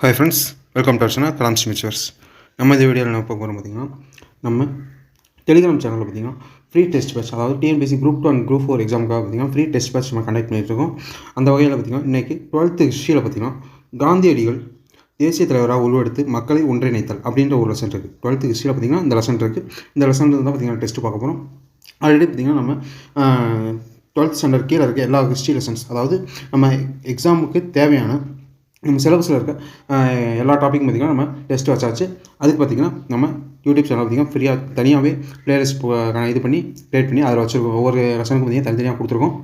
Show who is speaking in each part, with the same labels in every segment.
Speaker 1: Hi friends welcome to Archana grams mixtures நம்ம இந்த வீடியோவில் என்ன பார்க்க போகிறோம் பார்த்தீங்கன்னா நம்ம டெலிகிராம் சேனலில் பார்த்தீங்கன்னா ஃப்ரீ டெஸ்ட் பேட்ச் அதாவது TNPSC group two and group four எக்ஸாமுக்காக பார்த்தீங்கன்னா ஃப்ரீ டெஸ்ட் பேட்ச் நம்ம கண்டக்ட் பண்ணிட்டு அந்த வகையில் பார்த்தீங்கன்னா இன்றைக்கி டுவெல்த்து ஹிஸ்ட்ரியில் பார்த்தீங்கன்னா காந்தியடிகள் தேசிய தலைவராக உருவெடுத்து மக்களை ஒன்றிணைத்தல் அப்படின்ற ஒரு லெசன் இருக்குது டுவெல்த்து ஹிஸ்ட்ரியில் பார்த்தீங்கன்னா இந்த லெசன் இருக்குது இந்த லெசன் தான் பார்த்தீங்கன்னா டெஸ்ட் பார்க்க போகிறோம் ஆல்ரெடி பார்த்தீங்கன்னா நம்ம டுவெல்த் ஸ்டாண்டர்ட் கீழே இருக்க எல்லா ஹிஸ்ட்ரி லெசன்ஸ் அதாவது நம்ம எக்ஸாமுக்கு தேவையான நம்ம சிலபஸில் இருக்க எல்லா டாப்பிக்கும் பார்த்திங்கன்னா நம்ம டெஸ்ட் வச்சாச்சு. அதுக்கு பார்த்திங்கன்னா நம்ம யூடியூப் சேனல் பார்த்திங்கன்னா ஃப்ரீயாக தனியாகவே பிளேலிஸ்ட் இது பண்ணி க்ரியேட் பண்ணி அதில் வச்சுருக்கோம். ஒவ்வொரு லெசனுக்கும் பார்த்திங்கன்னா தனித்தனியாக கொடுத்துருக்கோம்.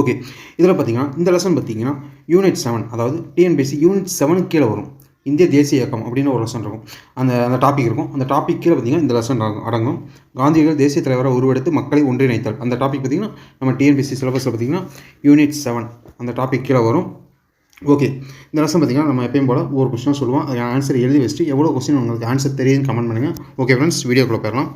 Speaker 1: ஓகே இதில் பார்த்தீங்கன்னா இந்த லெசன் பார்த்தீங்கன்னா யூனிட் செவன் அதாவது டிஎன்பிஎஸ்சி யூனிட் செவனுக்கு கீழே வரும். இந்திய தேசிய இயக்கம் அப்படின்னு ஒரு லெசன் இருக்கும். அந்த அந்த டாபிக் இருக்கும். அந்த டாபிக் கீழே பார்த்தீங்கன்னா இந்த லெசன் அடங்கும். காந்தியடிகள் தேசிய தலைவராக உருவெடுத்து மக்களை ஒன்றிணைத்தல். அந்த டாபிக் பார்த்தீங்கன்னா நம்ம டிஎன்பிசி சிலபஸில் பார்த்தீங்கன்னா யூனிட் செவன் அந்த டாபிக் கீழே வரும். ஓகே இந்த லெசன் பார்த்தீங்கன்னா நம்ம எப்பயும் போல் ஒரு கொஸ்டினாக சொல்லுவோம். அதுக்கு ஆன்சர் எழுதி வச்சுட்டு எவ்வளோ கொஸ்டின் உங்களுக்கு ஆன்சர் தெரியுதுன்னு கமெண்ட் பண்ணுங்கள் ஓகே ஃப்ரெண்ட்ஸ் வீடியோக்குள்ளே போயிடலாம்.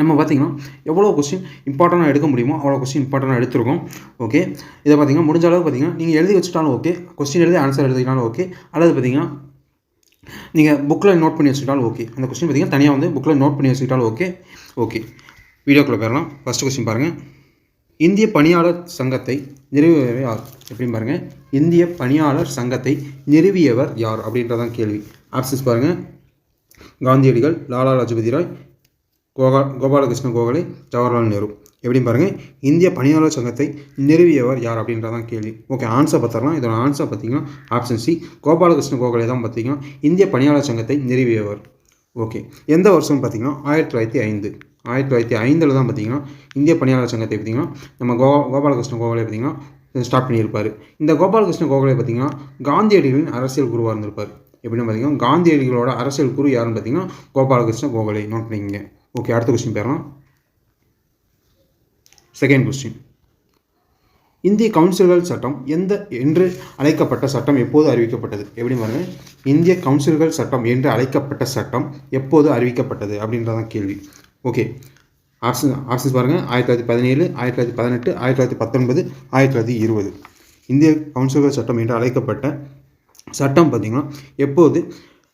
Speaker 1: நம்ம பார்த்தீங்கன்னா எவ்வளோ கொஸ்டின் இம்பார்ட்டண்ட்டாக எடுக்க முடியுமோ அவ்வளோ கொஸ்டின் இம்பார்ட்டண்டாக எடுத்துருக்கோம். ஓகே இதை பார்த்தீங்கன்னா முடிஞ்ச அளவுக்கு பார்த்தீங்கன்னா நீங்கள் எழுதி வச்சுட்டாலும் ஓகே கொஸ்டின் எழுதி ஆன்சர் எழுதினாலும் ஓகே அல்லது பார்த்தீங்கன்னா நீங்கள் புக்கில் நோட் பண்ணி வச்சுக்கிட்டாலும் ஓகே அந்த கொஸ்டின் பார்த்தீங்கன்னா தனியாக வந்து புக்கில் நோட் பண்ணி வச்சுக்கிட்டாலும் ஓகே ஓகே வீடியோக்குள்ளே போயிடலாம். ஃபஸ்ட்டு கொஸ்டின் பாருங்கள் இந்திய பணியாளர் சங்கத்தை நிறுவியவர் யார்? எப்படின்னு பாருங்கள் இந்திய பணியாளர் சங்கத்தை நிறுவியவர் யார்? அப்படின்றதான் கேள்வி. ஆப்ஷன்ஸ் பாருங்கள் காந்தியடிகள் லாலா லஜபதி ராய் கோகா கோபாலகிருஷ்ண கோகலே ஜவஹர்லால் நேரு. எப்படின்னு பாருங்கள் இந்திய பணியாளர் சங்கத்தை நிறுவியவர் யார்? அப்படின்றதான் கேள்வி. ஓகே ஆன்சர் பார்த்தரலாம் இதோட ஆன்சர் பார்த்தீங்கன்னா ஆப்ஷன் சி கோபாலகிருஷ்ண கோகலே தான் பார்த்தீங்கன்னா இந்திய பணியாளர் சங்கத்தை நிறுவியவர். ஓகே எந்த வருஷம்னு பார்த்தீங்கன்னா ஆயிரத்தி தொள்ளாயிரத்தி ஐந்து. ஆயிரத்தி தொள்ளாயிரத்தி ஐந்தில் தான் பார்த்தீங்கன்னா இந்திய பணியாளர் சங்கத்தை பார்த்தீங்கன்னா நம்ம கோ கோபாலகிருஷ்ண கோகலே பார்த்தீங்கன்னா ஸ்டார்ட் பண்ணியிருப்பார். இந்த கோபாலகிருஷ்ண கோகலே பார்த்தீங்கன்னா காந்தியடிகளின் அரசியல் குருவாக இருந்திருப்பார். எப்படின்னு பார்த்தீங்கன்னா காந்தியடிகளோட அரசியல் குரு யாருன்னு பார்த்தீங்கன்னா கோபாலகிருஷ்ண கோகலே. நோட் பண்ணிக்கங்க. ஓகே அடுத்த கொஸ்டின் பேரலாம் செகண்ட் கொஸ்டின் இந்திய கவுன்சில்கள் சட்டம் எந்த என்று அழைக்கப்பட்ட சட்டம் எப்போது அறிவிக்கப்பட்டது? எப்படி பாருங்கள் இந்திய கவுன்சில்கள் சட்டம் என்று அழைக்கப்பட்ட சட்டம் எப்போது அறிவிக்கப்பட்டது? அப்படின்றதான் கேள்வி. ஓகே. ஆப்ஷன் ஆப்ஷன்ஸ் பாருங்கள் ஆயிரத்தி தொள்ளாயிரத்தி பதினேழு ஆயிரத்தி தொள்ளாயிரத்தி பதினெட்டு ஆயிரத்தி தொள்ளாயிரத்தி பத்தொன்பது ஆயிரத்தி தொள்ளாயிரத்தி இருபது. இந்திய கவுன்சில்கள் சட்டம் என்று அழைக்கப்பட்ட சட்டம் பார்த்திங்கன்னா எப்போது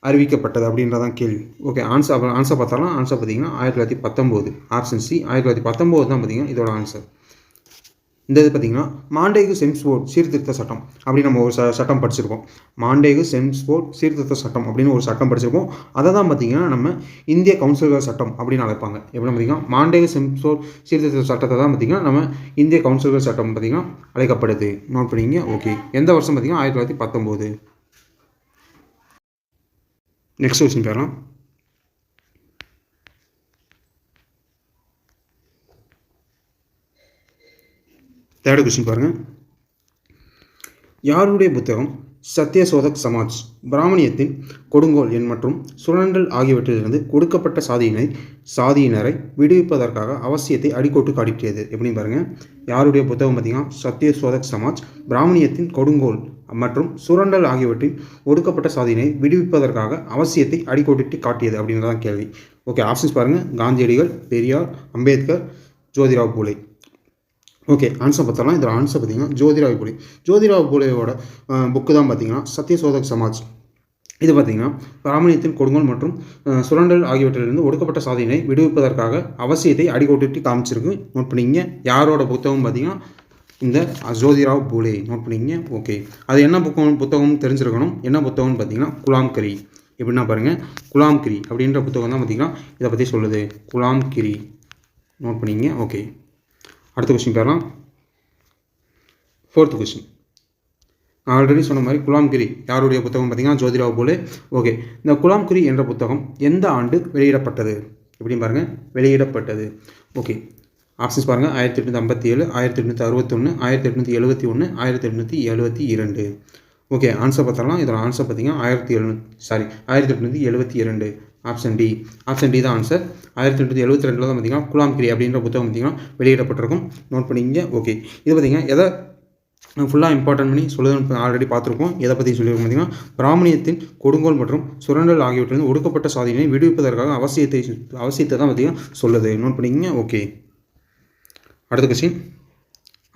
Speaker 1: அறிவிக்கப்பட்டது அப்படின்றதான் கேள்வி. ஓகே ஆன்சர் ஆன்சர் பார்த்தாலும். ஆன்சர் பார்த்தீங்கன்னா ஆயிரத்தி தொள்ளாயிரத்தி பத்தொம்போது ஆப்ஷன் சி ஆயிரத்தி தொள்ளாயிரத்தி பத்தொம்போது தான் பார்த்தீங்கன்னா இதோட ஆன்சர் இந்த இது பார்த்தீங்கன்னா மாண்டேகு செம்ஸ்போர்ட் சீர்திருத்த சட்டம் அப்படின்னு நம்ம ஒரு ச சட்டம் படிச்சிருக்கோம். மாண்டேகு செம்ஸ்போர்ட் சீர்திருத்த சட்டம் அப்படின்னு ஒரு சட்டம் படிச்சிருக்கோம். அதை தான் பார்த்தீங்கன்னா நம்ம இந்திய கவுன்சில்கள் சட்டம் அப்படின்னு அழைப்பாங்க. எப்படி பார்த்தீங்கன்னா மாண்டேகு செம்ஸ்போர்ட் சீர்திருத்த சட்டத்தை தான் பார்த்தீங்கன்னா நம்ம இந்திய கவுன்சில்கள் சட்டம் பார்த்தீங்கன்னா அழைக்கப்படுது. நோட் பண்ணிங்க ஓகே எந்த வருஷம் பார்த்தீங்கன்னா ஆயிரத்தி தொள்ளாயிரத்தி பத்தொம்போது நெக்ஸ்ட் கொஸ்டின் பேரலாம். தேர்ட் கொஸ்டின் பாருங்கள் யாருடைய புத்தகம் சத்தியசோதக் சமாஜ்? பிராமணியத்தின் கொடுங்கோல் எண் மற்றும் சுரண்டல் ஆகியவற்றிலிருந்து கொடுக்கப்பட்ட சாதியினை சாதியினரை விடுவிப்பதற்காக அவசியத்தை அடிக்கோட்டு காட்டியது எப்படின்னு பாருங்கள் யாருடைய புத்தகம் பார்த்தீங்கன்னா சத்தியசோதக் சமாஜ் பிராமணியத்தின் கொடுங்கோல் மற்றும் சுரண்டல் ஆகியவற்றின் ஒடுக்கப்பட்ட சாதியினை விடுவிப்பதற்காக அவசியத்தை அடிக்கோட்டிட்டு காட்டியது அப்படின்றதான் கேள்வி. ஓகே ஆப்ஷன்ஸ் பாருங்கள் காந்தியடிகள் பெரியார் அம்பேத்கர் ஜோதிராவ் பூலே. ஓகே ஆன்சர் பார்த்தலாம் இதில் ஆன்சர் பார்த்தீங்கன்னா ஜோதிராவ் பூலே ஜோதிராவ் பூலேயோட புக்கு தான் பார்த்தீங்கன்னா சத்யசோதக் சமாஜ். இது பார்த்தீங்கன்னா பிராமணியத்தின் கொடுங்கோல் மற்றும் சுரண்டல் ஆகியவற்றிலிருந்து ஒடுக்கப்பட்ட சாதியினை விடுவிப்பதற்காக அவசியத்தை அடிக்கோட்டிட்டு காமிச்சிருக்கு. நோட் பண்ணிங்க யாரோட புத்தகம் பார்த்தீங்கன்னா இந்த ஜோதிராவ் பூலே. நோட் பண்ணிங்க ஓகே அது என்ன புத்தகம் புத்தகம்னு தெரிஞ்சிருக்கணும். என்ன புத்தகம்னு பார்த்தீங்கன்னா குலாம் கரி எப்படின்னா பாருங்கள் குலாம் கிரி அப்படின்ற புத்தகம் தான் பார்த்தீங்கன்னா இதை பற்றி சொல்லுது. குலாம் கிரி நோட் பண்ணிங்க ஓகே அடுத்த கொஸ்டின் பேரலாம் ஃபோர்த்து கொஸ்டின் நான் ஆல்ரெடி சொன்ன மாதிரி குலாம்கிரி யாருடைய புத்தகம் பார்த்தீங்கன்னா ஜோதிராவ் போலே. ஓகே இந்த குலாம்கிரி என்ற புத்தகம் எந்த ஆண்டு வெளியிடப்பட்டது? எப்படின்னு பாருங்கள் வெளியிடப்பட்டது. ஓகே ஆப்ஷன்ஸ் பாருங்கள் ஆயிரத்தி எட்நூற்றி ஐம்பத்தி ஏழு ஆயிரத்தி எட்நூற்றி அறுபத்தொன்று ஆயிரத்தி எட்நூற்றி எழுபத்தி ஒன்று ஆயிரத்தி எட்நூற்றி எழுபத்தி இரண்டு. ஓகே ஆன்சர் பார்த்தாலாம் இதோட ஆன்சர் பார்த்தீங்கன்னா ஆயிரத்தி எழுநூத்தி சாரி ஆயிரத்தி எட்நூற்றி எழுபத்தி இரண்டு. ஆப்ஷன் டி ஆப்ஷன் டி தான் ஆன்சர் ஆயிரத்தி எட்நூற்றி எழுபத்தி ரெண்டில் தான் பார்த்தீங்கன்னா குலாம் கிரி அப்படின்ற புத்தகம் பார்த்தீங்கன்னா வெளியிடப்பட்டிருக்கும். நோட் பண்ணிங்க ஓகே இது பார்த்தீங்கன்னா எதை நான் ஃபுல்லாக இம்பார்ட்டன்ட் பண்ணி சொல்லுதுன்னு ஆல்ரெடி பார்த்துருக்கோம். எதை பற்றி சொல்லியிருக்கோம் பார்த்தீங்கன்னா பிராமணியத்தின் கொடுங்கோல் மற்றும் சுரண்டல் ஆகியவற்றிலிருந்து ஒடுக்கப்பட்ட சாதியினை விடுவிப்பதற்காக அவசியத்தை அவசியத்தை தான் பார்த்தீங்கன்னா சொல்லுது. நோட் பண்ணிங்க ஓகே அடுத்த கொஸ்டின்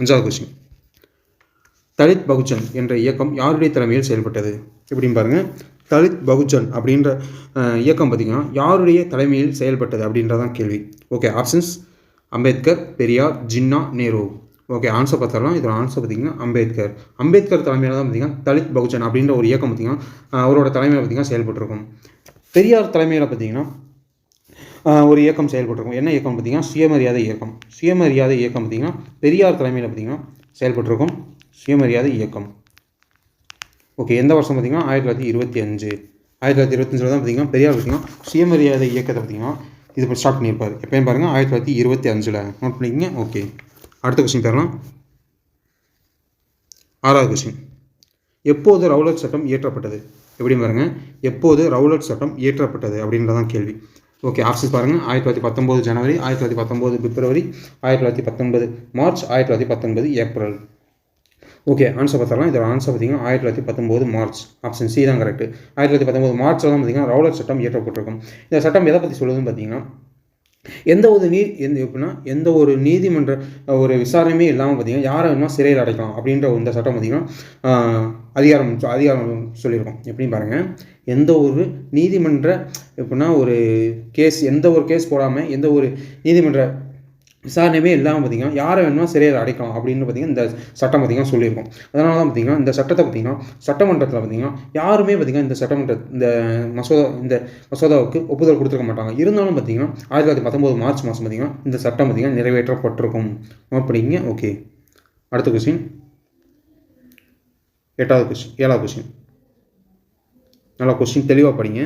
Speaker 1: அஞ்சாவது கொஸ்டின் தலித் பகுஜன் என்ற இயக்கம் யாருடைய தலைமையில் செயல்பட்டது? எப்படின்னு பாருங்கள் தலித் பகுஜன் அப்படின்ற இயக்கம் பார்த்திங்கன்னா யாருடைய தலைமையில் செயல்பட்டது அப்படின்றதான் கேள்வி. Okay options Ambedkar Periyar Jinnah Nehru. Okay answer பார்த்தாலும் இதோட ஆன்சர் பார்த்தீங்கன்னா அம்பேத்கர். அம்பேத்கர் தலைமையில் தான் பார்த்தீங்கன்னா தலித் பகுஜன் அப்படின்ற ஒரு இயக்கம் பார்த்தீங்கன்னா அவரோட தலைமையில் பார்த்தீங்கன்னா செயல்பட்டிருக்கும். பெரியார் தலைமையில் பார்த்தீங்கன்னா ஒரு இயக்கம் செயல்பட்டிருக்கும். என்ன இயக்கம் பார்த்தீங்கன்னா சுயமரியாதை இயக்கம். சுயமரியாதை இயக்கம் பார்த்தீங்கன்னா பெரியார் தலைமையில் பார்த்தீங்கன்னா செயல்பட்டிருக்கும். சுயமரியாதை இயக்கம். ஓகே எந்த வருஷம் பார்த்தீங்கன்னா? ஆயிரத்தி தொள்ளாயிரத்தி இருபத்தி அஞ்சு. ஆயிரத்தி தொள்ளாயிரத்தி இருபத்தஞ்சில் தான் பார்த்தீங்கன்னா பெரியார் பார்த்தீங்கன்னா சுயமரியாதை இயக்கத்தை பார்த்தீங்கன்னா இது இப்போ ஸ்டார்ட் பண்ணியிருப்பார். எப்பயும் பாருங்கள் ஆயிரத்தி தொள்ளாயிரத்தி இருபத்தி அஞ்சில். நோட் பண்ணிக்கங்க. ஓகே அடுத்த கொஸ்டின் தரலாம். ஆறாவது கொஸ்டின் எப்போது ரவுலட் சட்டம் இயற்றப்பட்டது? எப்படி பாருங்கள் எப்போது ரவுலட் சட்டம் இயற்றப்பட்டது? அப்படின்றதான் கேள்வி. ஓகே ஆப்ஷன்ஸ் பாருங்கள் ஆயிரத்தி தொள்ளாயிரத்தி பத்தொம்போது ஜனவரி ஆயிரத்தி தொள்ளாயிரத்தி பத்தொம்போது பிப்ரவரி ஆயிரத்தி தொள்ளாயிரத்தி பத்தொன்பது மார்ச் ஆயிரத்தி தொள்ளாயிரத்தி பத்தொன்பது ஏப்ரல். ஓகே ஆன்சர் பார்த்தலாம் இதோட ஆன்சர் பார்த்தீங்கன்னா ஆயிரத்தி தொள்ளாயிரத்தி பத்தொம்போது மார்ச். ஆப்ஷன் சி தான் கரெக்ட் ஆயிரத்தி தொள்ளாயிரத்தி பத்தொம்போது மார்ச்சில் தான் பார்த்தீங்கன்னா ரவுலர் சட்டம் இயற்றப்பட்டிருக்கும். இந்த சட்டம் எதை பற்றி சொல்லுதுன்னு பார்த்தீங்கன்னா எந்த ஒரு நீ எந்த எப்படின்னா எந்த ஒரு நீதிமன்ற ஒரு விசாரணையுமே இல்லாமல் பார்த்தீங்கன்னா யாரை வேணுமா சிறையில் அடைக்கலாம் அப்படின்ற இந்த சட்டம் பார்த்தீங்கன்னா அதிகாரம் அதிகாரம் சொல்லியிருக்கோம். எப்படின்னு பாருங்கள் எந்த ஒரு நீதிமன்ற எப்படின்னா ஒரு கேஸ் எந்த ஒரு கேஸ் போடாமல் எந்த ஒரு நீதிமன்ற விசாரணையே இல்லாமல் பார்த்தீங்கன்னா யாரை வேணுமோ சிறையில் அடைக்கலாம் அப்படின்னு பார்த்தீங்கன்னா இந்த சட்டம் பார்த்தீங்கன்னா சொல்லியிருக்கோம். அதனால தான் பார்த்தீங்கன்னா இந்த சட்டத்தை பார்த்தீங்கன்னா சட்டமன்றத்தில் பார்த்தீங்கன்னா யாருமே பார்த்தீங்கன்னா இந்த சட்டமன்ற இந்த மசோதா இந்த மசோதாவுக்கு ஒப்புதல் கொடுத்துருக்க மாட்டாங்க. இருந்தாலும் பார்த்தீங்கன்னா ஆயிரத்தி தொள்ளாயிரத்தி பத்தொம்போது மார்ச் மாதம் பார்த்தீங்கன்னா இந்த சட்டம் பார்த்தீங்கன்னா நிறைவேற்றப்பட்டிருக்கும். அப்படிங்க ஓகே அடுத்த கொஸ்டின் எட்டாவது கொஸ்டின் ஏழாவது கொஸ்டின் நல்லா கொஸ்டின் தெளிவாக படிங்க.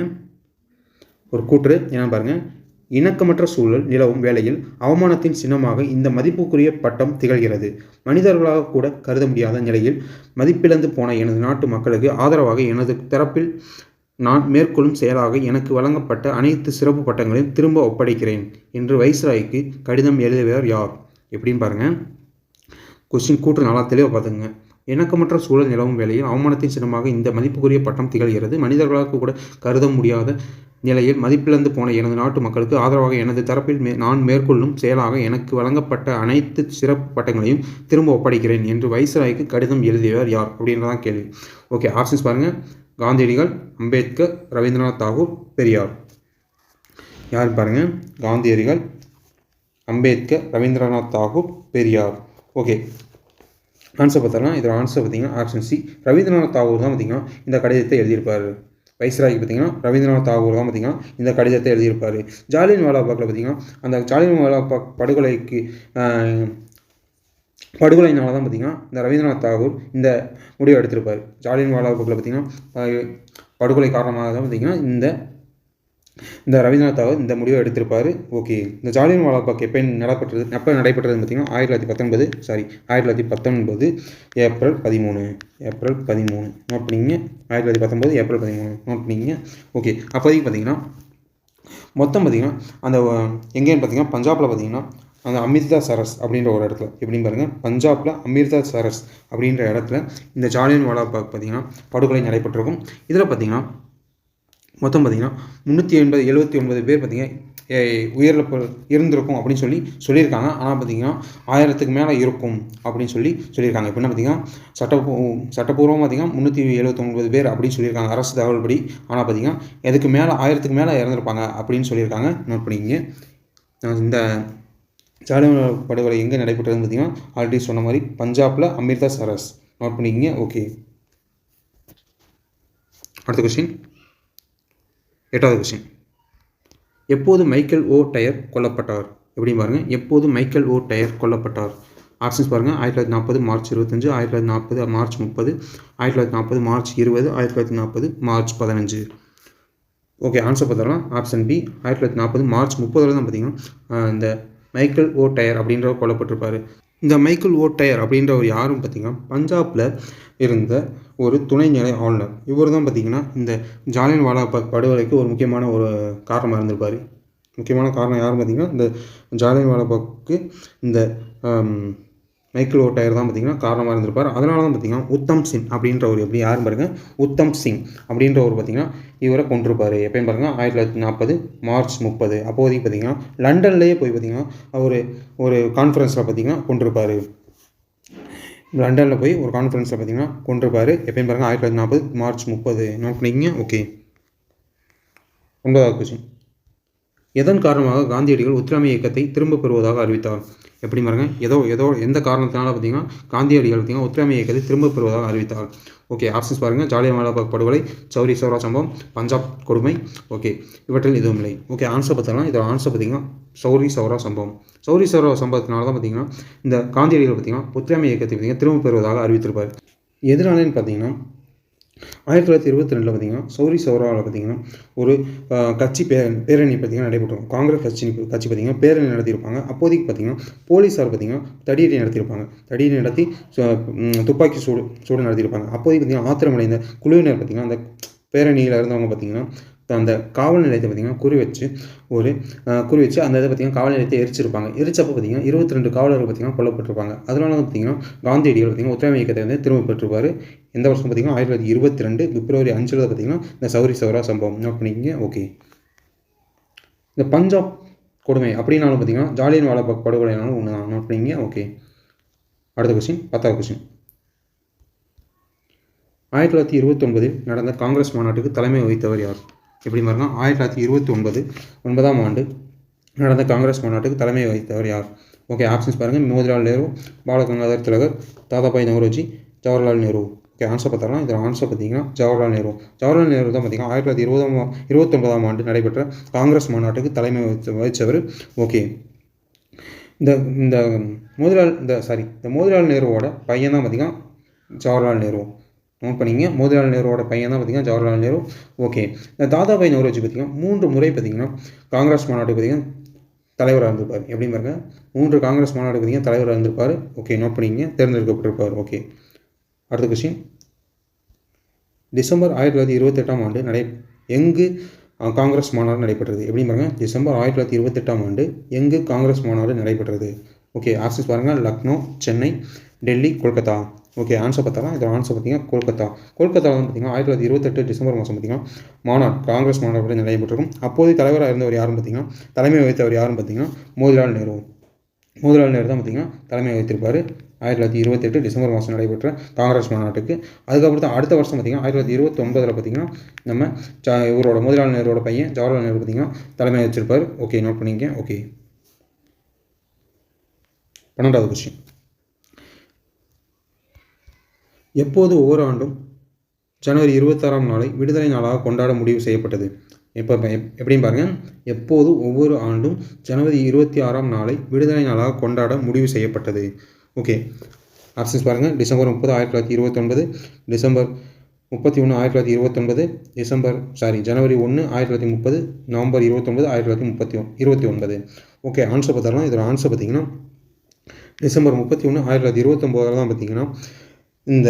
Speaker 1: ஒரு கூற்று என்ன பாருங்கள் இணக்கமற்ற சூழல் நிலவும் வேளையில் அவமானத்தின் சின்னமாக இந்த மதிப்புக்குரிய பட்டம் திகழ்கிறது. மனிதர்களாக கூட கருத முடியாத நிலையில் மதிப்பிழந்து போன எனது நாட்டு மக்களுக்கு ஆதரவாக எனது தரப்பில் நான் மேற்கொள்ளும் செயலாக எனக்கு வழங்கப்பட்ட அனைத்து சிறப்பு பட்டங்களையும் திரும்ப ஒப்படைக்கிறேன் என்று வைஸ்ராய்க்கு கடிதம் எழுதியவர் யார்? எப்படின்னு பாருங்க. கொஸ்டின் கூற்று நல்லா தெளிவாக பார்த்துங்க இணக்கமற்ற சூழல் நிலவும் வேளையில் அவமானத்தின் சின்னமாக இந்த மதிப்புக்குரிய பட்டம் திகழ்கிறது. மனிதர்களாக கூட கருத முடியாத நிலையில் மதிப்பிழந்து போன எனது நாட்டு மக்களுக்கு ஆதரவாக எனது தரப்பில் மே நான் மேற்கொள்ளும் செயலாக எனக்கு வழங்கப்பட்ட அனைத்து சிறப்பு பட்டங்களையும் திரும்ப ஒப்படைக்கிறேன் என்று வைசராய்க்கு கடிதம் எழுதியவர் யார்? அப்படின்றதான் கேள்வி. ஓகே ஆப்ஷன்ஸ் பாருங்கள் காந்தியடிகள் அம்பேத்கர் ரவீந்திரநாத் தாகூர் பெரியார். யார் பாருங்கள் காந்தியடிகள் அம்பேத்கர் ரவீந்திரநாத் தாகூர் பெரியார். ஓகே. ஆன்சர் பார்த்தோம்னா இதில் ஆன்சர் பார்த்தீங்கன்னா ஆப்ஷன் சி ரவீந்திரநாத் தாகூர் தான் பார்த்தீங்கன்னா இந்த கடிதத்தை எழுதியிருப்பார். வைஸ்ராய்க்கு பார்த்தீங்கன்னா ரவீந்திரநாத் தாகூர் தான் பார்த்தீங்கன்னா இந்த கடிதத்தை எழுதியிருப்பார். ஜாலியன் வாலாபாக்கில் பார்த்தீங்கன்னா அந்த ஜாலியன் வாலாபாக் படுகொலைக்கு படுகொலைனால தான் பார்த்தீங்கன்னா இந்த ரவீந்திரநாத் தாகூர் இந்த முடிவை எடுத்திருப்பார். ஜாலியன் வாலாபாக்கில் பார்த்தீங்கன்னா படுகொலை காரணமாக தான் பார்த்தீங்கன்னா இந்த இந்த ரவீந்திரநாத் தாகூர் இந்த முடிவை எடுத்திருப்பார். ஓகே. இந்த ஜாலியன் வாலாபாக் எப்போ நடைபெற்றது எப்போ நடைபெற்றதுன்னு பார்த்தீங்கன்னா ஆயிரத்தி தொள்ளாயிரத்தி பத்தொன்பது சாரி ஆயிரத்தி தொள்ளாயிரத்தி பத்தொன்பது ஏப்ரல் பதிமூணு. ஏப்ரல் பதிமூணு. நோட் பண்ணிங்க. ஆயிரத்தி தொள்ளாயிரத்தி பத்தொன்பது ஏப்ரல் பதிமூணு. நோட் பண்ணிங்க. ஓகே. அப்போதைக்கு பார்த்தீங்கன்னா மொத்தம் பார்த்தீங்கன்னா அந்த எங்கேன்னு பார்த்தீங்கன்னா பஞ்சாபில் பார்த்தீங்கன்னா அந்த அமிர்தசரஸ் அப்படின்ற ஒரு இடத்துல எப்படின்னு பாருங்கள் பஞ்சாபில் அமிர்தசரஸ் அப்படின்ற இடத்துல இந்த ஜாலியன் வாலாபாக் பார்த்தீங்கன்னா படுகொலை நடைபெற்றிருக்கும். இதில் பார்த்தீங்கன்னா மொத்தம் பார்த்தீங்கன்னா முந்நூற்றி எண்பது எழுபத்தி ஒன்பது பேர் பார்த்தீங்கன்னா உயிரிழப்பு இருந்திருக்கும் அப்படின்னு சொல்லி சொல்லியிருக்காங்க. ஆனால் பார்த்தீங்கன்னா ஆயிரத்துக்கு மேலே இருக்கும் அப்படின்னு சொல்லி சொல்லியிருக்காங்க. இப்போ என்ன பார்த்தீங்கன்னா சட்டப்பூ சட்டப்பூர்வமாக பார்த்திங்கன்னா முந்நூற்றி எழுபத்தொன்பது பேர் அப்படின்னு சொல்லியிருக்காங்க. அரசு தகவல் படி ஆனால் பார்த்தீங்கன்னா எதுக்கு மேலே ஆயிரத்துக்கு மேலே இறந்துருப்பாங்க அப்படின்னு சொல்லியிருக்காங்க. நோட் பண்ணிக்கங்க. நான் இந்த ஜாலியன் படுகொலை எங்கே நடைபெற்றதுன்னு பார்த்தீங்கன்னா ஆல்ரெடி சொன்ன மாதிரி பஞ்சாபில் அமிர்தசரஸ். நோட் பண்ணிக்கிங்க. ஓகே அடுத்த கொஸ்டின் எட்டாவது கொஸ்டின் எப்போது மைக்கேல் ஓ டயர் கொல்லப்பட்டார்? எப்படின்னு பாருங்கள் எப்போது மைக்கேல் ஓ டயர் கொல்லப்பட்டார். ஆப்ஷன்ஸ் பாருங்கள் ஆயிரத்தி தொள்ளாயிரத்தி நாற்பது மார்ச் இருபத்தஞ்சு ஆயிரத்தி தொள்ளாயிரத்தி நாற்பது மார்ச் முப்பது ஆயிரத்தி தொள்ளாயிரத்தி நாற்பது மார்ச் இருபது ஆயிரத்தி தொள்ளாயிரத்தி நாற்பது மார்ச் பதினஞ்சு. ஓகே ஆன்சர் பார்த்தோம்னா ஆப்ஷன் பி ஆயிரத்தி தொள்ளாயிரத்தி நாற்பது மார்ச் முப்பதில் தான் பார்த்தீங்கன்னா இந்த மைக்கேல் ஓ டயர் அப்படின்றவர் கொல்லப்பட்டிருப்பார். இந்த மைக்கேல் ஓ டயர் அப்படின்றவர் யாரும் பார்த்திங்கன்னா பஞ்சாபில் இருந்த ஒரு துணைநிலை ஆளுநர். இவர் தான் பார்த்தீங்கன்னா இந்த ஜாலியன் வாலாபாக் படுகொலைக்கு ஒரு முக்கியமான ஒரு காரணமாக இருந்திருப்பார். முக்கியமான காரணம் யாரும் பார்த்தீங்கன்னா இந்த ஜாலியன் வாலாபாக்கு இந்த மைக்கேல் ஓட்டையர் தான் பார்த்தீங்கன்னா காரணமாக இருந்திருப்பார். அதனால தான் பார்த்தீங்கன்னா உத்தம் சிங் அப்படின்ற ஒரு எப்படி யாரும் பாருங்கள் உத்தம் சிங் அப்படின்ற ஒரு பார்த்தீங்கன்னா இவரை கொண்டிருப்பார் எப்பயும் பாருங்கள் ஆயிரத்தி தொள்ளாயிரத்தி நாற்பது மார்ச் முப்பது. அப்போதைக்கு பார்த்தீங்கன்னா லண்டன்லேயே போய் பார்த்தீங்கன்னா ஒரு ஒரு கான்ஃபரன்ஸில் பார்த்தீங்கன்னா கொண்டிருப்பார் லண்டனில் போய் ஒரு கான்ஃபரன்ஸில் பார்த்தீங்கன்னா கொண்டிருப்பார் எப்பயும் பாருங்கள் ஆயிரத்தி தொள்ளாயிரத்தி நாற்பது மார்ச் முப்பது. நோட் பண்ணிக்கங்க. ஓகே ஒன்பதாவது கொஸ்டின் எதன் காரணமாக காந்தியடிகள் ஒத்துழைமை இயக்கத்தை திரும்பப் பெறுவதாக அறிவித்தார்? எப்படி பாருங்க? ஏதோ ஏதோ எந்த காரணத்தினால பார்த்தீங்கன்னா காந்தியடிகள் பார்த்தீங்கன்னா ஒத்துழைமை இயக்கத்தை திரும்பப் பெறுவதாக அறிவித்தார். ஓகே ஆப்ஷன்ஸ் பாருங்கள் ஜாலியன்வாலாபாக் படுகொலை சௌரி சௌரா சம்பவம் பஞ்சாப் கொடுமை. ஓகே இவற்றில் எதுவும் இல்லை. ஓகே ஆன்சர் பார்த்தோம்னா இதோட ஆன்சர் பார்த்தீங்கன்னா சௌரி சௌரா சம்பவம். சௌரி சௌரா சம்பவத்தினால தான் பார்த்தீங்கன்னா இந்த காந்தியடிகள் பார்த்தீங்கன்னா ஒத்துழைமை இயக்கத்தை பார்த்தீங்கன்னா திரும்பப் பெறுவதாக அறிவித்திருப்பார். எதனாலன்னு பார்த்தீங்கன்னா ஆயிரத்தி தொள்ளாயிரத்தி இருபத்தி ரெண்டில் பார்த்தீங்கன்னா சௌரி சௌராவில் பார்த்தீங்கன்னா ஒரு கட்சி பே பேரணி பார்த்தீங்கன்னா நடைபெற்றோம் காங்கிரஸ் கட்சி கட்சி பார்த்தீங்கன்னா பேரணி நடத்தியிருப்பாங்க. அப்போதைக்கு பார்த்தீங்கன்னா போலீஸார் பார்த்தீங்கன்னா தடியடி நடத்தியிருப்பாங்க. தடியடி நடத்தி சு- துப்பாக்கி சூடு சூடு நடத்தியிருப்பாங்க. அப்போதைக்கு பார்த்தீங்கன்னா ஆத்திரமடைந்த குழுவினர் பார்த்தீங்கன்னா அந்த பேரணியில் இருந்தவங்க பார்த்தீங்கன்னா அந்த காவல் நிலையத்தை பார்த்தீங்கன்னா குறி வச்சு ஒரு குறி வச்சு அந்த இதை பார்த்தீங்கன்னா காவல் நிலையத்தை எரிச்சிருப்பாங்க. எரிச்சப்போ பார்த்தீங்கன்னா இருபத்தி ரெண்டு காவலர்கள் பார்த்தீங்கன்னா கொல்லப்பட்டிருப்பாங்க. அதனால வந்து பார்த்தீங்கன்னா காந்தியடிகள் பார்த்தீங்கன்னா ஒத்துழைமை இயக்கத்தை வந்து திரும்ப பெற்றிருப்பார். எந்த வருஷம் பார்த்தீங்கன்னா? ஆயிரத்தி தொள்ளாயிரத்தி இருபத்தி ரெண்டு பிப்ரவரி அஞ்சில் பார்த்தீங்கன்னா இந்த சௌரி சௌரா சம்பவம். நோட் பண்ணிக்கிங்க. ஓகே இந்த பஞ்சாப் கொடுமை அப்படின்னாலும் பார்த்தீங்கன்னா ஜாலியன் வாலாபாக் படுகொலைனாலும் ஒன்று தான் நோட் பண்ணிங்க ஓகே அடுத்த கொஸ்டின் பத்தாவது கொஸ்டின் ஆயிரத்தி தொள்ளாயிரத்தி இருபத்தொன்பதில் நடந்த காங்கிரஸ் மாநாட்டுக்கு தலைமை வகித்தவர் யார்? எப்படி பாருங்க ஆயிரத்தி தொள்ளாயிரத்தி இருபத்தி ஒன்பது ஒன்பதாம் ஆண்டு நடந்த காங்கிரஸ் மாநாட்டுக்கு தலைமை வகித்தவர் யார்? ஓகே ஆப்ஷன்ஸ் பாருங்கள் மோதிலால் நேரு பாலகங்காதர் திலகர் தாதாபாய் நகரோஜி ஜவஹர்லால் நேரு. ஓகே ஆன்சர் பார்த்தாலும் இதில் ஆன்சர் பார்த்தீங்கன்னா ஜவஹர்லால் நேரு. ஜவஹர்லால் நேரு தான் பார்த்தீங்கன்னா ஆயிரத்தி தொள்ளாயிரத்தி இருபதாம் இருபத்தொன்பதாம் ஆண்டு நடைபெற்ற காங்கிரஸ் மாநாட்டுக்கு தலைமை வகித்தவர் ஓகே இந்த இந்த மோதிலால் இந்த சாரி இந்த மோதிலால் நேருவோட பையன் தான் பார்த்தீங்கன்னா ஜவஹர்லால் நேரு. நோட் பண்ணிங்க மோதிலால் நேருவோட பையன் தான் பார்த்தீங்கன்னா ஜவஹர்லால் நேரு. ஓகே இந்த தாதாபாய் நவரோஜி பார்த்தீங்கன்னா மூன்று முறை பார்த்தீங்கன்னா காங்கிரஸ் மாநாட்டுக்கு பார்த்தீங்கன்னா தலைவராக இருந்திருப்பார். எப்படி பாருங்க? மூன்று காங்கிரஸ் மாநாடு பார்த்தீங்கன்னா தலைவராக இருந்திருப்பார். ஓகே நோட் பண்ணிங்க தேர்ந்தெடுக்கப்பட்டிருப்பார். ஓகே அடுத்த கொஸ்டின் டிசம்பர் ஆயிரத்தி தொள்ளாயிரத்தி இருபத்தெட்டாம் ஆண்டு நடை எங்கு காங்கிரஸ் மாநாடு நடைபெற்றது? எப்படி பாருங்கள் டிசம்பர் ஆயிரத்தி தொள்ளாயிரத்தி இருபத்தெட்டாம் ஆண்டு எங்கு காங்கிரஸ் மாநாடு நடைபெற்றது? ஓகே ஆப்ஷன்ஸ் பாருங்கள் லக்னோ சென்னை டெல்லி கொல்கத்தா. ஓகே ஆன்சர் பார்த்தாலும் இதோட ஆன்சர் பார்த்தீங்கன்னா கொல்கத்தா. கொல்கத்தாவில் வந்து பார்த்தீங்கன்னா ஆயிரத்தி தொள்ளாயிரத்தி இருபத்தெட்டு டிசம்பர் மாதம் பார்த்தீங்கன்னா மாநாடு காங்கிரஸ் மாநாடு நடைபெற்றிருக்கும். அப்போதைய தலைவராக இருந்தவர் யாருன்னு பார்த்தீங்கன்னா தலைமை வகித்தவர் யாருன்னு பார்த்தீங்கன்னா மோதிலால் நேரு. மோதிலால் நேரு தான் பார்த்தீங்கன்னா தலைமை வகித்திருப்பார். ஆயிரத்தி தொள்ளாயிரத்தி இருபத்தெட்டு டிசம்பர் மாதம் நடைபெற்ற காங்கிரஸ் மாநாட்டுக்கு. அதுக்கப்புறம் தான் அடுத்த வருஷம் பார்த்திங்கன்னா ஆயிரத்தி தொள்ளாயிரத்தி இருபத்தொன்பதில் பார்த்தீங்கன்னா நம்ம ஜ இவரோட முதலாளி நேருவோட பையன் ஜவஹர்லால் நேரு பார்த்திங்கன்னா தலைமை வச்சிருப்பார். ஓகே நோட் பண்ணிக்க ஓகே பன்னெண்டாவது கொஸ்டின் எப்போது ஒவ்வொரு ஆண்டும் ஜனவரி இருபத்தாறாம் நாளை விடுதலை நாளாக கொண்டாட முடிவு செய்யப்பட்டது? எப்போ எப்- எப்படின்னு பாருங்கள் எப்போது ஒவ்வொரு ஆண்டும் ஜனவரி இருபத்தி ஆறாம் நாளை விடுதலை நாளாக கொண்டாட முடிவு செய்யப்பட்டது? ஓகே ஆப்ஷன்ஸ் பாருங்கள் டிசம்பர் முப்பது ஆயிரத்தி தொள்ளாயிரத்தி இருபத்தொன்பது. டிசம்பர் முப்பத்தி ஒன்று ஆயிரத்தி தொள்ளாயிரத்தி இருபத்தொன்பது. டிசம்பர் சாரி ஜனவரி ஒன்று ஆயிரத்தி தொள்ளாயிரத்தி முப்பது. நவம்பர் இருபத்தொன்பது ஆயிரத்தி தொள்ளாயிரத்தி முப்பத்தி இருபத்தி ஒன்பது. ஓகே ஆன்சர் பார்த்தாலும் இதோட ஆன்சர் பார்த்தீங்கன்னா டிசம்பர் முப்பத்தி ஒன்று ஆயிரத்தி தொள்ளாயிரத்தி இருபத்தொம்போதில் தான் பார்த்தீங்கன்னா இந்த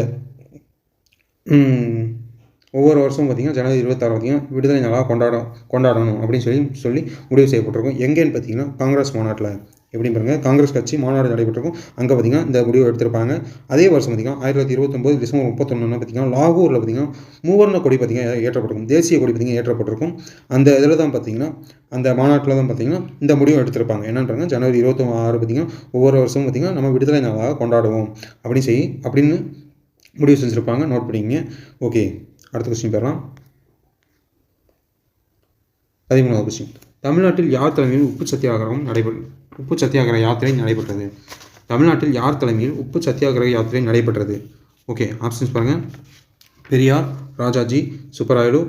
Speaker 1: ஒவ்வொரு வருஷமும் பார்த்தீங்கன்னா ஜனவரி இருபத்தாறு பார்த்தீங்கன்னா விடுதலை நாளாக கொண்டாட கொண்டாடணும் அப்படின்னு சொல்லி சொல்லி முடிவு செய்யப்பட்டிருக்கும். எங்கேன்னு பார்த்தீங்கன்னா காங்கிரஸ் மாநாட்டில். எப்படின்னு பாருங்க? காங்கிரஸ் கட்சி மாநாடு நடைபெற்றிருக்கும். அங்கே பார்த்தீங்கன்னா இந்த முடிவு எடுத்திருப்பாங்க. அதே வருஷம் பார்த்தீங்கன்னா ஆயிரத்தி தொள்ளாயிரத்தி இருபத்தொம்போது டிசம்பர் முப்பத்தொன்னு பார்த்தீங்கன்னா லாகூரில் பார்த்தீங்கன்னா மூவர்ண கொடி பார்த்தீங்கன்னா ஏற்றப்பட்டிருக்கும். தேசிய கொடி பார்த்தீங்கன்னா ஏற்றப்பட்டிருக்கும். அந்த இதில் தான் பார்த்தீங்கன்னா அந்த மாநாட்டில் தான் பார்த்தீங்கன்னா இந்த முடிவு எடுத்திருப்பாங்க. என்னன்றாங்க? ஜனவரி இருபத்தி ஆறு பார்த்தீங்கன்னா ஒவ்வொரு வருஷமும் பார்த்தீங்கன்னா நம்ம விடுதலை நாளாக கொண்டாடுவோம். அப்படின்னு செய்ய அப்படின்னு முடிவு செஞ்சுருப்பாங்க. நோட் பண்ணிங்க ஓகே அடுத்த கொஸ்டின் பெறலாம் பதிமூணாவது கொஸ்டின் தமிழ்நாட்டில் யார் தலைமையில் உப்பு சத்தியாகிரகம் நடைபெறும்? உப்பு சத்தியாகிரக யாத்திரை நடைபெற்றது. தமிழ்நாட்டில் யார் தலைமையில் உப்பு சத்தியாகிரக யாத்திரை நடைபெற்றது? ஓகே ஆப்ஷன்ஸ் பாருங்கள் பெரியார் ராஜாஜி சுப்பராயலு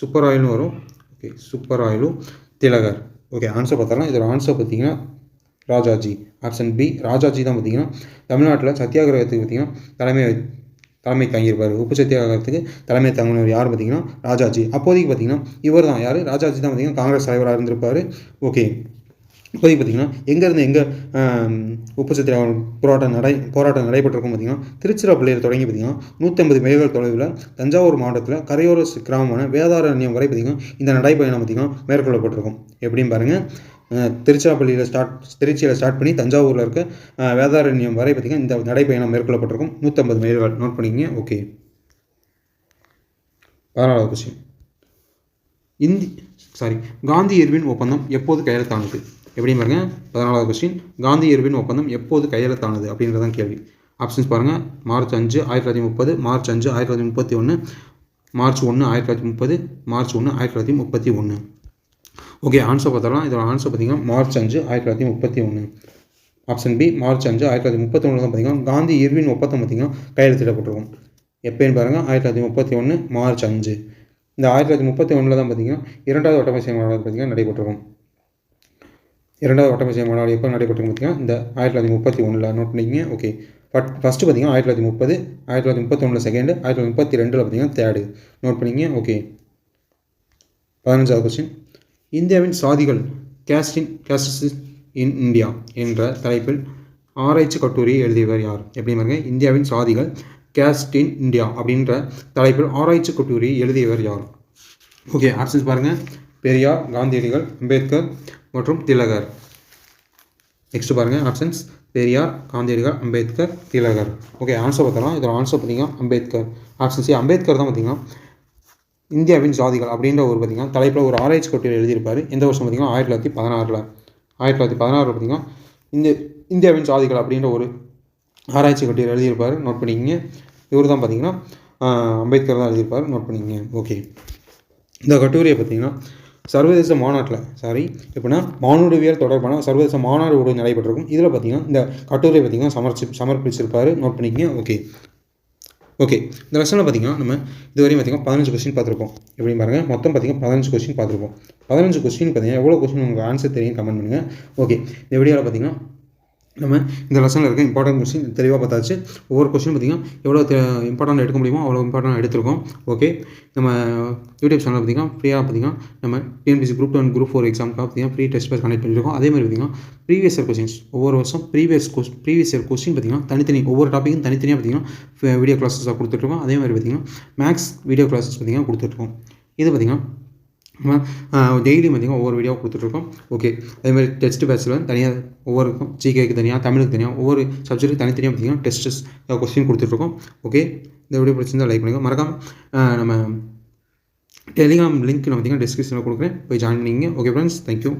Speaker 1: சுப்பராயலும் வரும். Okay Subbarayalu Tilak. Okay answer பார்த்தாலும் இதோட ஆன்சர் பார்த்தீங்கன்னா ராஜாஜி. ஆப்ஷன் பி ராஜாஜி தான் பார்த்தீங்கன்னா தமிழ்நாட்டில் சத்தியாகிரகத்துக்கு பார்த்தீங்கன்னா தலைமை தலைமை தாங்கியிருப்பார். உப்பு சத்தியாகிரகத்துக்கு தலைமை தாங்கினவர் யார் பார்த்தீங்கன்னா ராஜாஜி. அப்போதைக்கு பார்த்தீங்கன்னா இவர் தான் யார்? ராஜாஜி தான் பார்த்தீங்கன்னா காங்கிரஸ் தலைவராக இருந்திருப்பார். ஓகே இப்போதைக்கு பார்த்தீங்கன்னா எங்கேருந்து எங்கே உப்பு போராட்டம் நடை போராட்டம் நடைபெற்றிருக்கும் பார்த்தீங்கன்னா திருச்சிராப்பள்ளியில் தொடங்கி பார்த்தீங்கன்னா நூற்றம்பது மைல்கள் தொலைவில் தஞ்சாவூர் மாவட்டத்தில் கரையோர கிராமமான வேதாரண்யம் வரை பார்த்தீங்கன்னா இந்த நடைப்பயணம் பார்த்தீங்கன்னா மேற்கொள்ளப்பட்டிருக்கும். எப்படின்னு பாருங்கள் திருச்சிராப்பள்ளியில் ஸ்டார்ட் திருச்சியில் ஸ்டார்ட் பண்ணி தஞ்சாவூரில் இருக்க வேதாரண்யம் வரை பார்த்தீங்கன்னா இந்த நடைப்பயணம் மேற்கொள்ளப்பட்டிருக்கும். நூற்றம்பது மைல்கள் நோட் பண்ணிக்கங்க ஓகே பதினாலாவது question Hindi sorry Gandhi Irwin ஒப்பந்தம் எப்போது கையெழுத்தானது? எப்படி பாருங்கள் பதினாலாவது கொஸ்டின் காந்தி இர்வின் ஒப்பந்தம் எப்போது கையெழுத்தானது அப்படின்றதான் கேள்வி. ஆப்ஷன்ஸ் பாருங்கள் மார்ச் அஞ்சு ஆயிரத்தி தொள்ளாயிரத்தி முப்பது மார்ச் அஞ்சு ஆயிரத்தி தொள்ளாயிரத்தி முப்பத்தி ஒன்று மார்ச் ஒன்று ஆயிரத்தி தொள்ளாயிரத்தி முப்பது மார்ச் ஒன்று ஆயிரத்தி தொள்ளாயிரத்தி முப்பத்தி ஒன்று ஓகே ஆன்சர் பார்த்தலாம் இதோட ஆன்சர் பார்த்தீங்கன்னா மார்ச் அஞ்சு ஆயிரத்தி தொள்ளாயிரத்தி முப்பத்தி ஒன்று ஆப்ஷன் பி மார்ச் அஞ்சு ஆயிரத்தி தொள்ளாயிரத்தி முப்பத்தி ஒன்று தான் பார்த்தீங்கன்னா காந்தி இர்வின் ஒப்பந்தம் பார்த்தீங்கன்னா கையெழுத்திடப்பட்டிருக்கும். எப்போன்னு பாருங்கள் ஆயிரத்தி தொள்ளாயிரத்தி முப்பத்தி ஒன்று மார்ச் அஞ்சு. இந்த ஆயிரத்தி தொள்ளாயிரத்தி முப்பத்தி ஒன்றில் தான் பார்த்தீங்கன்னா இரண்டாவது ஒட்டமை செயல்பாடு பார்த்தீங்கன்னா நடைபெற்றிருக்கும். இரண்டாவது ஒட்டமேசை மாநாடு எப்போ நடைபெற்றது பார்த்தீங்கன்னா இந்த ஆயிரத்தி தொள்ளாயிரத்தி முப்பத்தி ஒன்றில் நோட் பண்ணிக்கிங்க ஓகே பட் ஃபஸ்ட்டு பார்த்தீங்கன்னா ஆயிரத்தி தொள்ளாயிரத்தி முப்பது ஆயிரத்தி தொள்ளாயிரத்தி முப்பத்தொன்னில் செகண்டு ஆயிரத்தி தொள்ளாயிரத்தி முப்பத்தி ரெண்டில் பார்த்தீங்கன்னா தேர்டு நோட் பண்ணிக்கிங்க ஓகே பதினஞ்சாவது கொஸ்டின் இந்தியாவின் சாதிகள் கேஸ்டின் கேஸ்டிஸ் இன் இந்தியா என்ற தலைப்பில் ஆராய்ச்சி கட்டுரையை எழுதியவர் யார்? எப்படி பாருங்க இந்தியாவின் சாதிகள் கேஸ்ட் இன் இந்தியா அப்படின்ற தலைப்பில் ஆராய்ச்சி கட்டுரையை எழுதியவர் யார்? ஓகே ஆப்ஷன்ஸ் பாருங்கள் பெரியார் காந்தியடிகள் அம்பேத்கர் மற்றும் திலகர். நெக்ஸ்ட் பாருங்கள் ஆப்ஷன்ஸ் பெரியார் காந்தியடிகள் அம்பேத்கர் திலகர். ஓகே ஆன்சர் பார்த்தலாம் இதோட ஆன்சர் பார்த்தீங்கன்னா அம்பேத்கர். ஆப்ஷன் சி அம்பேத்கர் தான் பார்த்தீங்கன்னா இந்தியாவின் ஜாதிகள் அப்படின்ற ஒரு பார்த்தீங்கன்னா தலைப்பில் ஒரு ஆராய்ச்சி கட்டுரை எழுதியிருப்பார். எந்த வருஷம் பார்த்தீங்கன்னா ஆயிரத்தி தொள்ளாயிரத்தி பதினாறில். ஆயிரத்தி தொள்ளாயிரத்தி பதினாறில் பார்த்தீங்கன்னா இந்த இந்தியாவின் சாதிகள் அப்படின்ற ஒரு ஆராய்ச்சி கட்டுரை எழுதியிருப்பார். நோட் பண்ணிக்கிங்க. இவர் தான் பார்த்தீங்கன்னா அம்பேத்கர் தான் எழுதியிருப்பார். நோட் பண்ணிக்கிங்க. ஓகே இந்த கட்டுரையை பார்த்தீங்கன்னா சர்வதேச மாநாட்டில் சாரி எப்படின்னா மானுடவியல் தொடர்பான சர்வதேச மாநாடு ஒரு நடைபெற்றிருக்கும். இதில் பார்த்தீங்கன்னா இந்த கட்டுரை பார்த்தீங்கன்னா சமர்ச்சி சமர்ப்பிச்சிருப்பாரு நோட் பண்ணிக்கங்க ஓகே. ஓகே. இந்த லெசனில் பார்த்தீங்கன்னா நம்ம இதுவரையும் பார்த்தீங்கன்னா பதினஞ்சு கொஸ்டின் பார்த்துருப்போம். எப்படின்னு பாருங்கள் மொத்தம் பார்த்தீங்கன்னா பதினஞ்சு கொஸ்டின் பார்த்துருப்போம். பதினஞ்சு கொஸ்டின் பார்த்தீங்கன்னா எவ்வளோ கொஸ்டின் உங்களுக்கு ஆன்சர் தெரியும் கமெண்ட் பண்ணுங்கள் ஓகே. இந்த வீடியோவில் பார்த்தீங்கன்னா நம்ம இந்த லெசனில் இருக்க இம்பார்ட்டன்ட் கொஸ்டின் தெளிவாக பார்த்தாச்சு. ஒவ்வொரு கொஸ்டின் பார்த்தீங்கன்னா எவ்வளோ இம்பார்ட்டன்ட் எடுக்க முடியுமோ அவ்வளோ இம்பார்ட்டன்ட் எடுத்திருக்கோம். ஓகே நம்ம யூடியூப் சேனல் பார்த்தீங்கன்னா ஃப்ரீயாக பார்த்தீங்கன்னா நம்ம TNPSC group one group four எக்ஸாமுக்காக பார்த்தீங்கன்னா ஃப்ரீ டெஸ்ட் பேஸ் கனெக்ட் பண்ணியிருக்கோம் அதே மாதிரி பார்த்தீங்கன்னா ப்ரீவியஸ் இயர் கொஸ்டின்ஸ் ஒவ்வொரு வருஷம் previous quest previous year question பார்த்தீங்கன்னா தனித்தனி ஒவ்வொரு டாப்பிக்கும் தனித்தனியாக பார்த்தீங்கன்னா வீடியோ கிளாஸஸாக கொடுத்துட்ருக்கோம் அதே மாதிரி பார்த்தீங்கன்னா மேக்ஸ் வீடியோ கிளாஸஸ் பார்த்தீங்கன்னா கொடுத்துட்ருக்கோம் இது பார்த்தீங்கன்னா நம்ம டெய்லி பார்த்தீங்கன்னா ஒவ்வொரு வீடியோ கொடுத்துட்ருக்கோம். ஓகே அதேமாதிரி டெஸ்ட் பேட்சில் தனியாக ஒவ்வொருக்கும் ஜிகேக்கு தனியாக தமிழுக்கு தனியாக ஒவ்வொரு சப்ஜெக்ட்டுக்கு தனித்தனியாக பார்த்தீங்கன்னா டெஸ்டஸ் கொஸ்டின் கொடுத்துட்ருக்கோம். ஓகே இந்த வீடியோ பிடிச்சிருந்தால் லைக் பண்ணிக்கோ மறக்காமல் நம்ம டெலிகிராம் லிங்க் நான் பார்த்தீங்கன்னா டிஸ்கிரிப்ஷனில் கொடுக்குறேன். போய் ஜாயின் பண்ணிங்க. Okay friends thank you